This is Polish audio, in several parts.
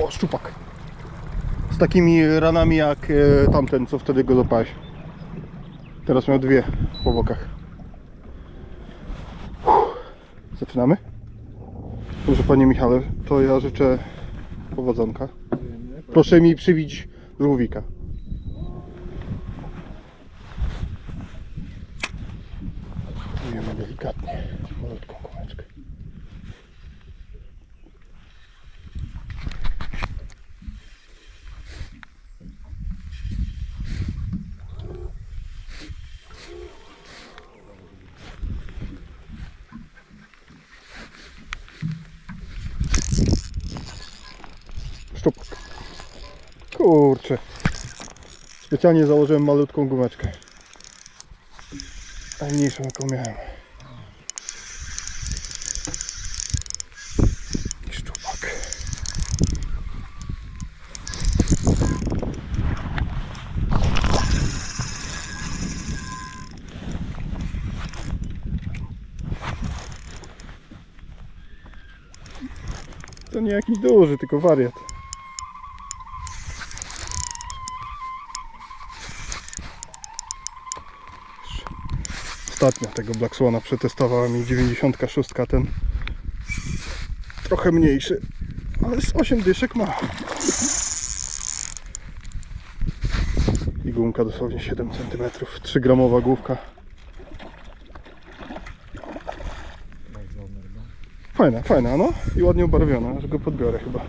O, szczupak. Z takimi ranami jak e, tamten, co wtedy go złapałeś. Teraz miał dwie po bokach. Uff. Zaczynamy? Dobrze, panie Michale, to ja życzę powodzonka. Proszę mi przybić żółwika. Próbujemy delikatnie, malutką kółeczkę. Szczupak. Kurczę. Specjalnie założyłem malutką gumeczkę. Najmniejszą jaką miałem. To nie jakiś duży, tylko wariat. Ostatnio tego Black Swana przetestowała mi 96 ten trochę mniejszy, ale z 8 dyszek ma. I gumka dosłownie 7 cm, 3 gramowa główka. Fajna, fajna, no i ładnie ubarwiona, że go podbiorę chyba.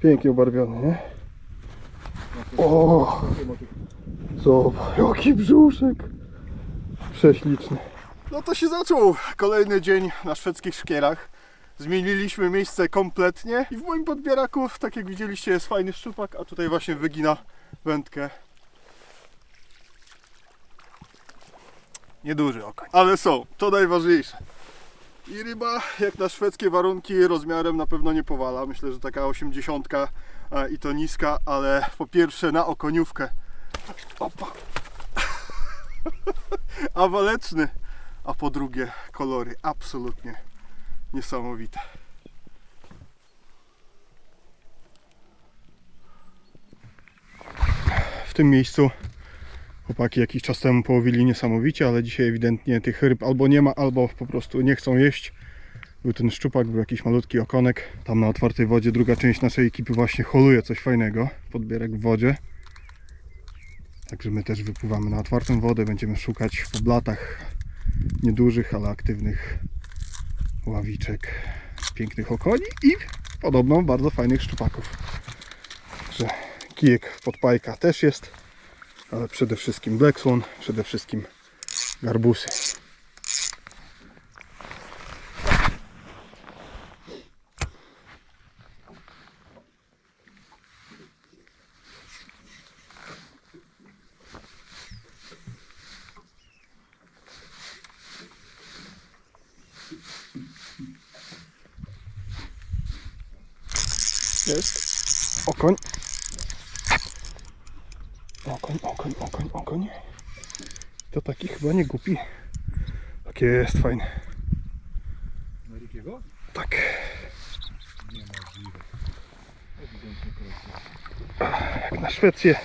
Pięknie ubarwiony, nie? O! Zobacz, jaki brzuszek. Prześliczny. No to się zaczął kolejny dzień na szwedzkich szkierach. Zmieniliśmy miejsce kompletnie i w moim podbieraku, tak jak widzieliście, jest fajny szczupak, a tutaj właśnie wygina wędkę. Nieduży okoń, ale są, to najważniejsze. I ryba, jak na szwedzkie warunki, rozmiarem na pewno nie powala. Myślę, że taka 80 e, i to niska, ale po pierwsze na okoniówkę. Opa! a waleczny, a po drugie kolory absolutnie niesamowite. W tym miejscu chłopaki jakiś czas temu połowili niesamowicie, ale dzisiaj ewidentnie tych ryb albo nie ma, albo po prostu nie chcą jeść. Był ten szczupak, był jakiś malutki okonek. Tam na otwartej wodzie druga część naszej ekipy właśnie holuje coś fajnego. Podbierak w wodzie. Także my też wypływamy na otwartą wodę. Będziemy szukać po blatach niedużych, ale aktywnych ławiczek, pięknych okoni i podobno bardzo fajnych szczupaków. Także kijek podpajka też jest, ale przede wszystkim Black Swan, przede wszystkim garbusy. Jest okoń. Okoń, okoń, okoń, okoń. To taki chyba nie głupi. Takie jest fajne. Marikiego? Tak. Niemożliwe. Ewidentnie kolekcja. Jak na Szwecję.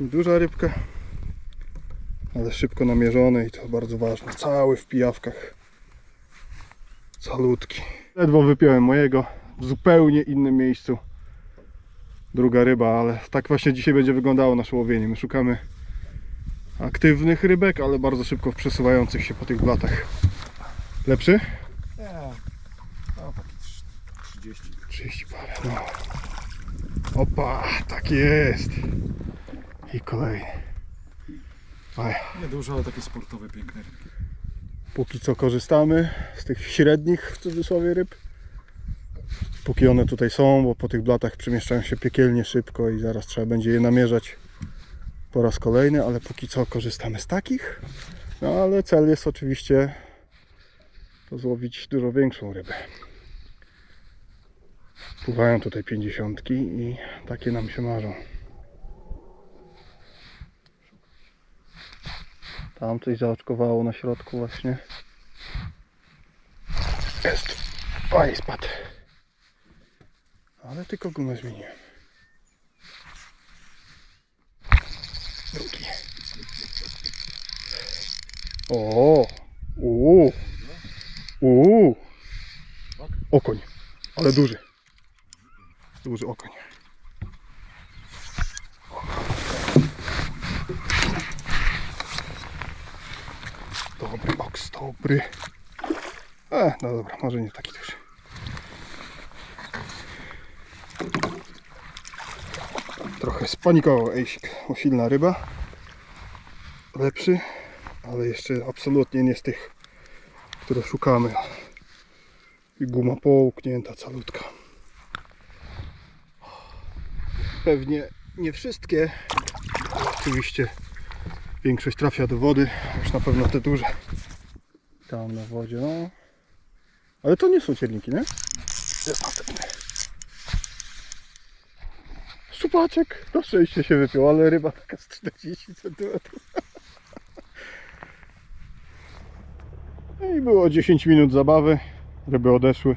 Duża rybka. Ale szybko namierzone i to bardzo ważne. Cały w pijawkach. Calutki. Ledwo wypiąłem mojego w zupełnie innym miejscu. Druga ryba, ale tak właśnie dzisiaj będzie wyglądało nasze łowienie. My szukamy aktywnych rybek, ale bardzo szybko przesuwających się po tych blatach. Lepszy? Nie. No taki trz- 30. 30 parę, no. Opa, tak jest. I kolejny. Aj, Nieduże, ale takie sportowe, piękne rybki. póki co korzystamy z tych średnich w cudzysłowie ryb. Póki one tutaj są, bo po tych blatach przemieszczają się piekielnie szybko i zaraz trzeba będzie je namierzać po raz kolejny, ale póki co korzystamy z takich. No ale cel jest oczywiście to złowić dużo większą rybę. Pływają tutaj pięćdziesiątki i takie nam się marzą. Tam coś zaoczkowało na środku właśnie. Jest. Oj, spadł. Ale tylko gumę zmieniłem. Drugi. O! Uuu! Uuu! Okoń. Ale duży. Duży okoń. Dobry oks, dobry. E, no dobra, może nie taki duży. Trochę spanikował Ejsik, silna ryba. Lepszy, ale jeszcze absolutnie nie z tych, które szukamy. I guma połknięta calutka. Pewnie nie wszystkie. Oczywiście większość trafia do wody. Już na pewno te duże. Tam na wodzie, no. Ale to nie są cierniki, nie? Jest następny. Szczupaczek. Na szczęście się wypiął, ale ryba taka z 40 cm. No i było 10 minut zabawy. Ryby odeszły.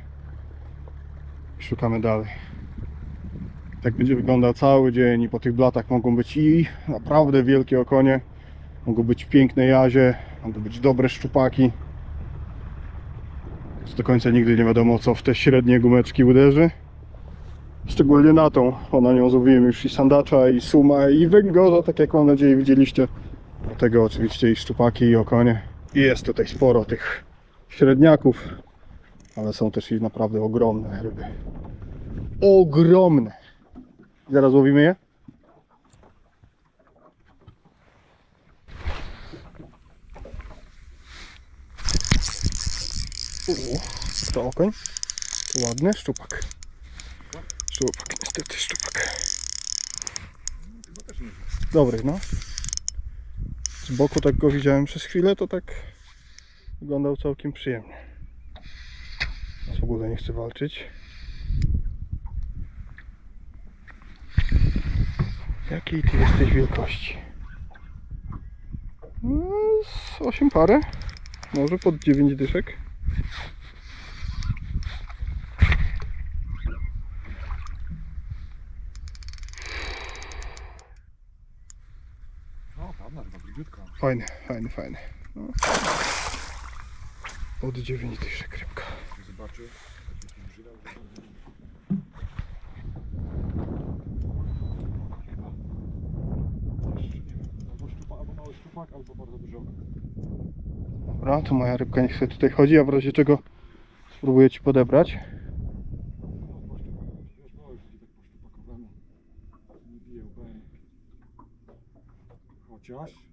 Szukamy dalej. Tak będzie wyglądał cały dzień i po tych blatach mogą być i naprawdę wielkie okonie. Mogą być piękne jazie, mogą być dobre szczupaki. Do końca nigdy nie wiadomo co w te średnie gumeczki uderzy. Szczególnie na tą, bo na nią złowiłem już i sandacza, i suma, i węgorza, tak jak mam nadzieję widzieliście. Do tego oczywiście i szczupaki, i okonie. I jest tutaj sporo tych średniaków, ale są też i naprawdę ogromne ryby. Ogromne! Zaraz łowimy je? U, to okoń. Ładny szczupak. Szczupak, niestety szczupak. Dobry, no. Z boku tak go widziałem przez chwilę, to tak wyglądał całkiem przyjemnie. W ogóle nie chce walczyć. Jakiej ty jesteś wielkości? No, z 8 parę. Może pod 9 dyszek. No, ładna ryba, grubiutka. Fajny, fajny, fajny. No. Pod 9 dyszek rybka. Zobaczy. nie. Albo, bardzo duży okon. Dobra, to moja rybka niech sobie tutaj chodzi, a w razie czego spróbuję ci podebrać. No, po szczupakowemu. Wiesz, bo już idzie tak po szczupakowemu. Nie bije łbem. Chociaż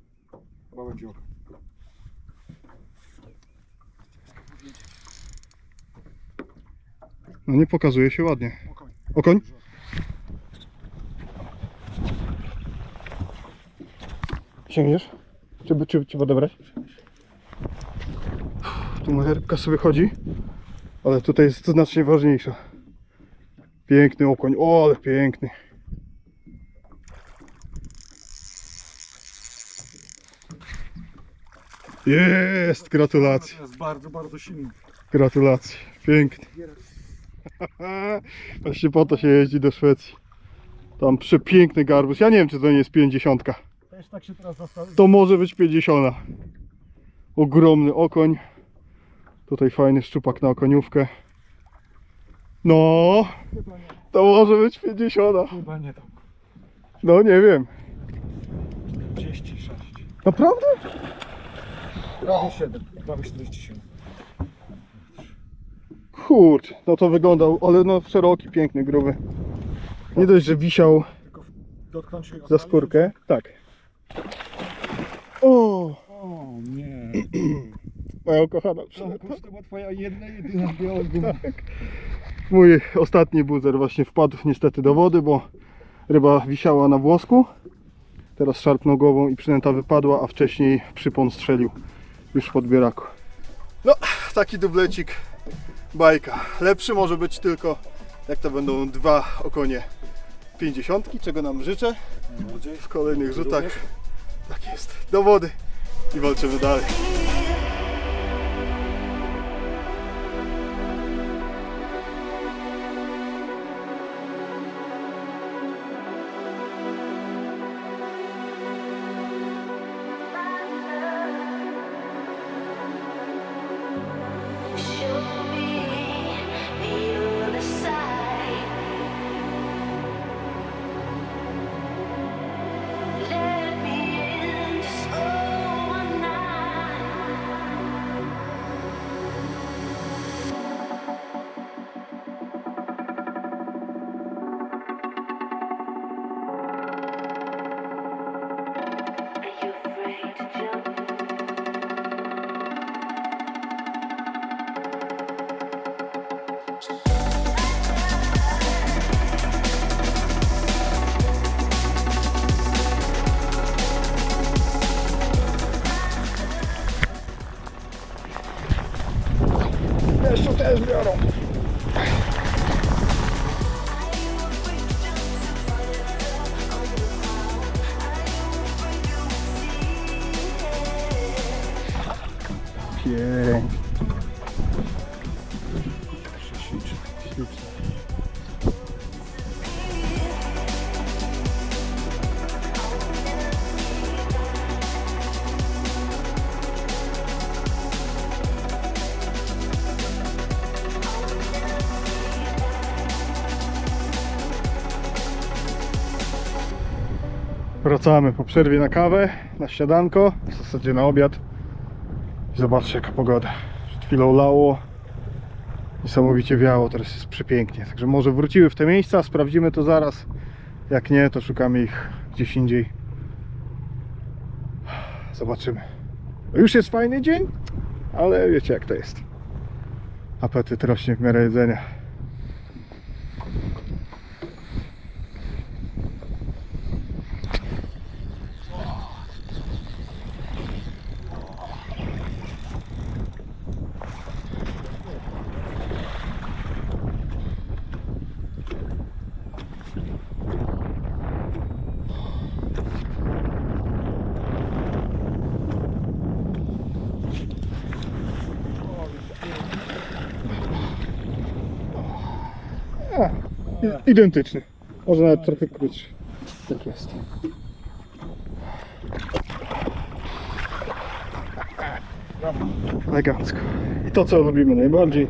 oko. No nie pokazuje się ładnie. Okoń. Okoń? Sięgniesz? Czy, by- czy, czy odebrać? Tu moja rybka sobie chodzi, ale tutaj jest to znacznie ważniejsza. Piękny okoń, o ale piękny. Jest! Gratulacje, jest bardzo, bardzo silny. gratulacje. Piękny. Właśnie po to się jeździ do Szwecji. Tam przepiękny garbus. Ja nie wiem, czy to nie jest 50. Też tak się teraz zastanawiam. To może być 50. Ogromny okoń. Tutaj fajny szczupak na okoniówkę. No, to może być 50. Chyba nie tam. No nie wiem. 46. Naprawdę? Prawie 7. Prawie 47. Kurczę, no to wyglądał, ale no szeroki, piękny, gruby. Nie dość, że wisiał Tylko dotknąć się za skórkę. Tak. O, O nie. moja ukochana. To była twoja jedna, jedyna biała guma. Mój ostatni buzer właśnie wpadł niestety do wody, bo ryba wisiała na włosku. Teraz szarpnął głową i przynęta wypadła, a wcześniej przypon strzelił już w podbieraku. No, taki dublecik, bajka. Lepszy może być tylko jak to będą dwa okonie 50, czego nam życzę w kolejnych rzutach. Tak jest, do wody i walczymy dalej. Pięknie. Wracamy po przerwie na kawę, na śniadanko, w zasadzie na obiad. Zobaczcie jaka pogoda. Przed chwilą lało, niesamowicie wiało, teraz jest przepięknie. Także może wróciły w te miejsca, sprawdzimy to zaraz. Jak nie, to szukamy ich gdzieś indziej. Zobaczymy. Już jest fajny dzień, ale wiecie jak to jest. Apetyt rośnie w miarę jedzenia. Identyczny. Może nawet trochę krótszy. Tak jest. Elegancko. I to co lubimy najbardziej.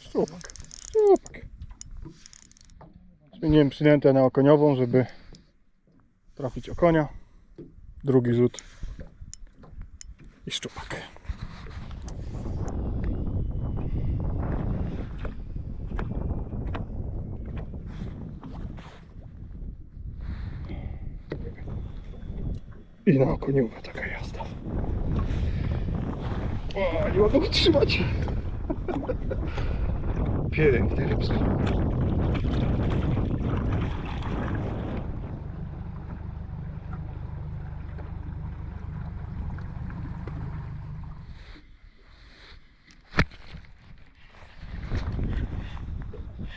Szczupak. Szczupak. Zmieniłem przynętę na okoniową, żeby trafić okonia. Drugi rzut i szczupak. I na okoniówę taka jazda. O, nie mogę wytrzymać. Pięknie rybsko.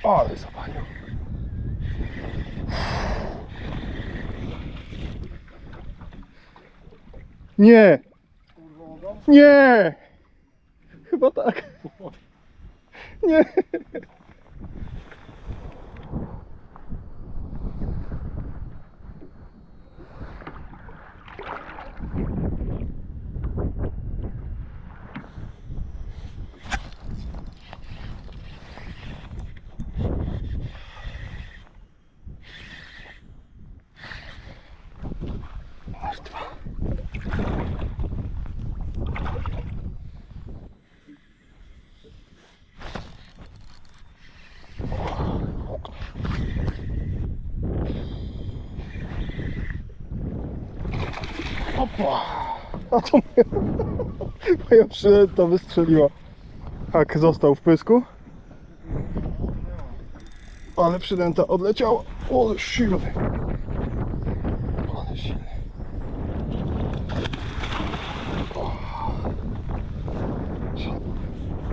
Ale zapalił. Nie! Nie! Chyba tak. Nie! A to moja, moja przylęta wystrzeliła. Hak został w pysku. Ale przydęta odleciała. O, silny. Ale silny.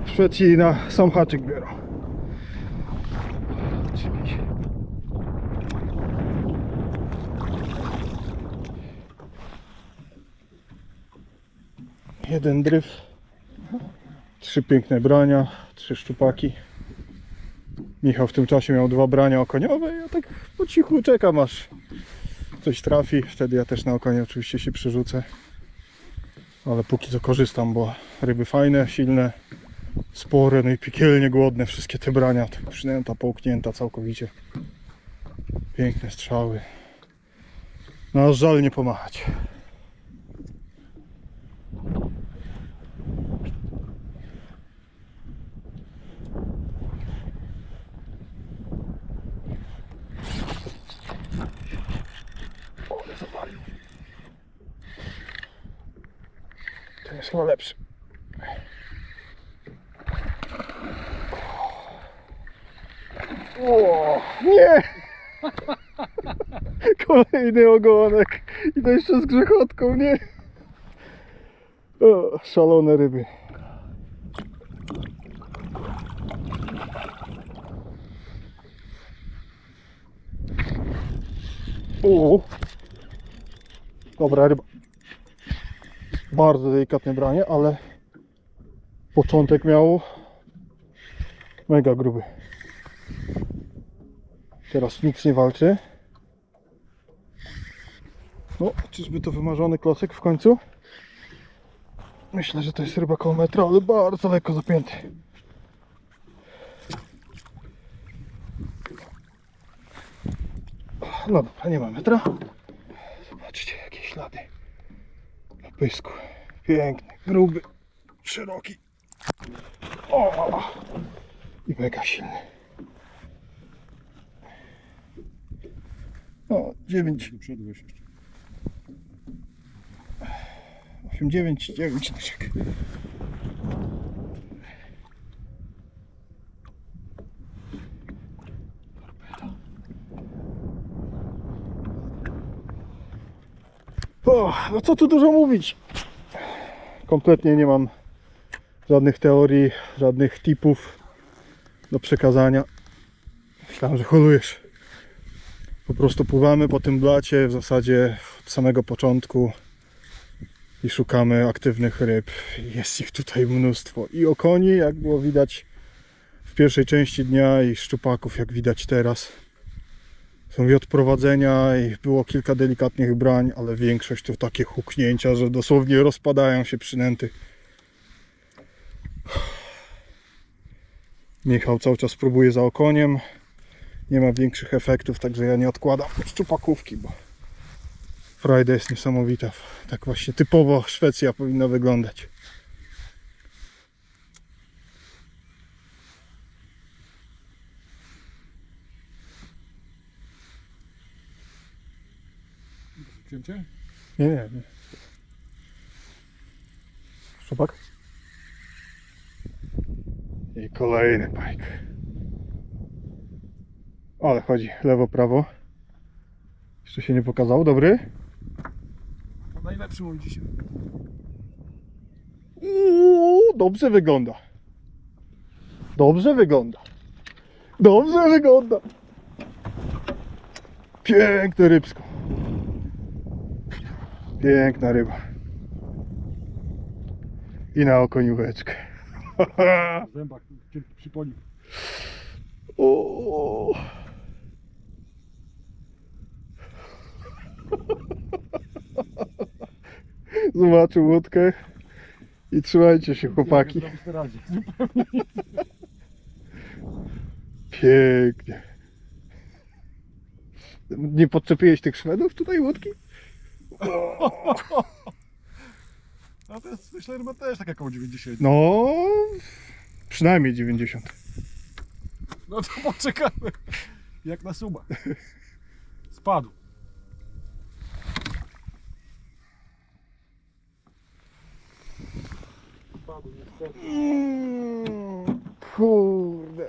Szwedzi na sam haczyk biorą. Jeden dryf, trzy piękne brania, trzy szczupaki. Michał w tym czasie miał dwa brania okoniowe. Ja tak po cichu czekam aż coś trafi. Wtedy ja też na okonie oczywiście się przerzucę. Ale póki co korzystam, bo ryby fajne, silne, spore, no i piekielnie głodne. Wszystkie te brania, przynęta, połknięta całkowicie. Piękne strzały. No żal nie pomachać. Ten jest chyba lepszy. O, nie! Kolejny ogonek. I to jeszcze z grzechotką, nie? O, szalone ryby. O! Dobra ryba. Bardzo delikatne branie, ale początek miał mega gruby. Teraz nic nie walczy. O, czyżby to wymarzony klocek w końcu? Myślę, że to jest ryba koło metra, ale bardzo lekko zapięty. No dobra, nie ma metra. Zobaczcie, jakie ślady na pysku. Piękny, gruby, szeroki. O! I mega silny. O, 9, Do przodu weź jeszcze. 8, 9, 9 dyszek. O, no co tu dużo mówić. Kompletnie nie mam żadnych teorii, żadnych tipów do przekazania. Myślałem, że holujesz. Po prostu pływamy po tym blacie w zasadzie od samego początku i szukamy aktywnych ryb. Jest ich tutaj mnóstwo. I okoni, jak było widać w pierwszej części dnia, i szczupaków, jak widać teraz. Są i odprowadzenia, i było kilka delikatnych brań, ale większość to takie huknięcia, że dosłownie rozpadają się przynęty. Michał cały czas próbuje za okoniem. Nie ma większych efektów, także ja nie odkładam szczupakówki, bo Frajda jest niesamowita. Tak właśnie typowo Szwecja powinna wyglądać. Cięcie? Nie, nie, nie. Szczupak? I kolejny pajk. Ale chodzi lewo, prawo. Jeszcze się nie pokazał, dobry? Najlepszy mój dzisiaj. Uuu, dobrze wygląda. Dobrze wygląda. Dobrze wygląda. Piękne rybsko. Piękna ryba. I na okonióweczkę. Zębak cienki przyponił. O. Zobaczył łódkę i trzymajcie się chłopaki. Pięknie. Nie podczepiłeś tych Szwedów tutaj łódki? A to jest, myślę, że ma też tak około 90. No, przynajmniej 90. No to poczekamy. Jak na suba. Spadł. Spadł niestety. Mm, Kurde.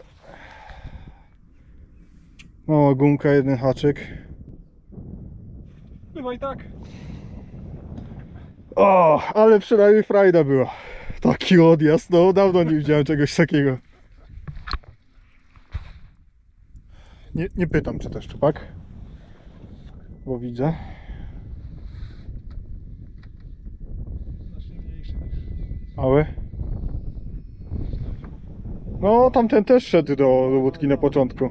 Mała gumka, jeden haczyk. Bywa i tak. O, ale przynajmniej frajda była. Taki odjazd, no dawno nie widziałem czegoś takiego. Nie, nie pytam, czy też szczupak. Bo widzę. Znacznie mniejszy niż Mały. No, tamten też szedł do, łódki na początku.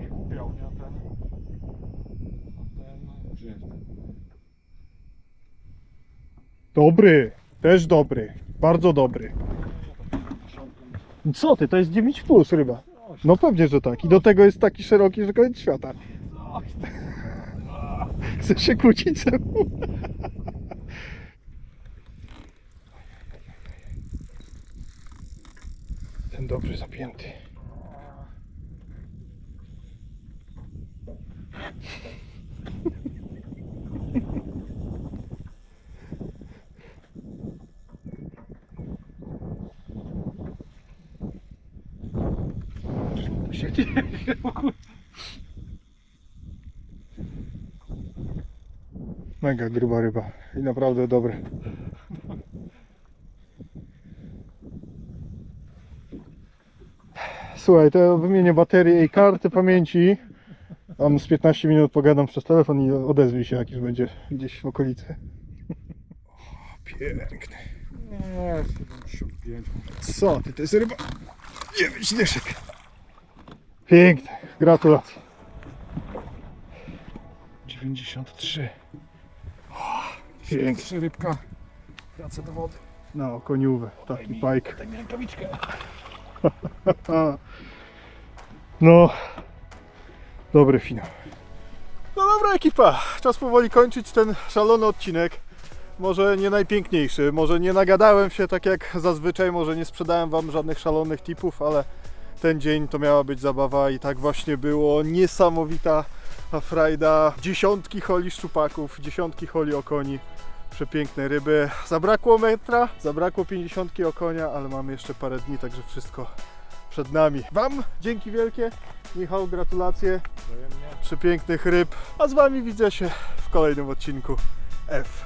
Dobry, też dobry. Bardzo dobry. Co ty, to jest 9 plus ryba. No pewnie, że tak. I do tego jest taki szeroki, że koniec świata. Chce się kłócić ze mną. Ten dobrze zapięty. Mega gruba ryba i naprawdę dobry. Słuchaj, to wymienię baterię i karty pamięci. Tam z 15 minut pogadam przez telefon i odezwij się, jak już będzie gdzieś w okolicy. O, piękny. Nie, 75. Co ty, to jest ryba? 9 dyszek. Piękny, gratulacje. 93. Piękny. Trzy rybka. Wracę do wody. No, koniówę, taki pajk. Daj mi rękawiczkę. No, dobry finał. No dobra ekipa, czas powoli kończyć ten szalony odcinek. Może nie najpiękniejszy, może nie nagadałem się tak jak zazwyczaj, może nie sprzedałem Wam żadnych szalonych tipów, ale ten dzień to miała być zabawa i tak właśnie było. Niesamowita frajda, dziesiątki holi szczupaków, dziesiątki holi okoni, przepiękne ryby. Zabrakło metra, zabrakło 50 okonia, ale mamy jeszcze parę dni, także wszystko przed nami. Wam dzięki wielkie. Michał, gratulacje Wzajemnie. przepięknych ryb. A z Wami widzę się w kolejnym odcinku F.